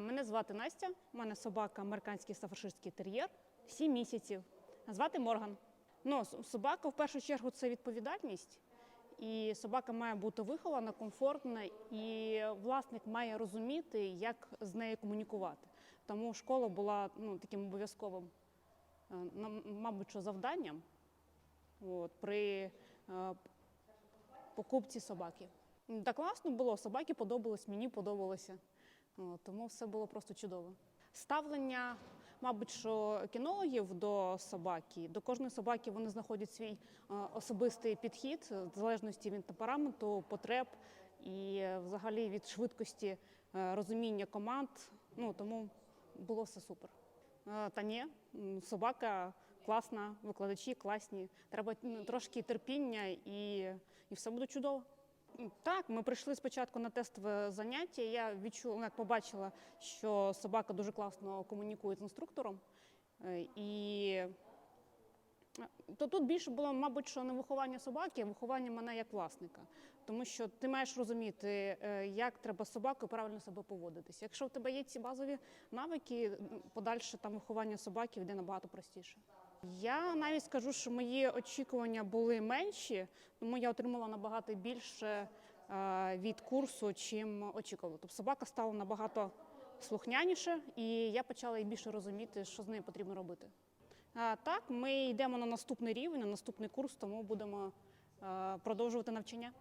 Мене звати Настя. У мене собака американський стафаршистський тер'єр, 7 місяців. Звати Морган. Ну, собака в першу чергу це відповідальність. І собака має бути вихована, комфортна, і власник має розуміти, як з нею комунікувати. Тому школа була ну, таким обов'язковим, е, мабуть, що завданням от, при е, покупці собаки. М, Та класно було, собаки подобалось, мені подобалося. Тому все було просто чудово. Ставлення, мабуть, що кінологів до собаки, до кожної собаки вони знаходять свій е, особистий підхід, е, в залежності від темпераменту, потреб і е, взагалі від швидкості розуміння команд. Ну тому було все супер. Та ні, собака класна, викладачі класні. Треба трошки терпіння і, і все буде чудово. Так, ми прийшли спочатку на тестове заняття. Я відчула, ну, як побачила, що собака дуже класно комунікує з інструктором. Е, І то тут більше було, мабуть, що не виховання собаки, а виховання мене як власника. Тому що ти маєш розуміти, е, як треба собакою правильно себе поводитися. Якщо в тебе є ці базові навики, подальше там виховання собаки йде набагато простіше. Я навіть скажу, що мої очікування були менші, тому я отримала набагато більше е, від курсу, чим очікувала. Тобто собака стала набагато слухняніше, і я почала більше розуміти, що з нею потрібно робити. Так, ми йдемо на наступний рівень, на наступний курс, тому будемо продовжувати навчання.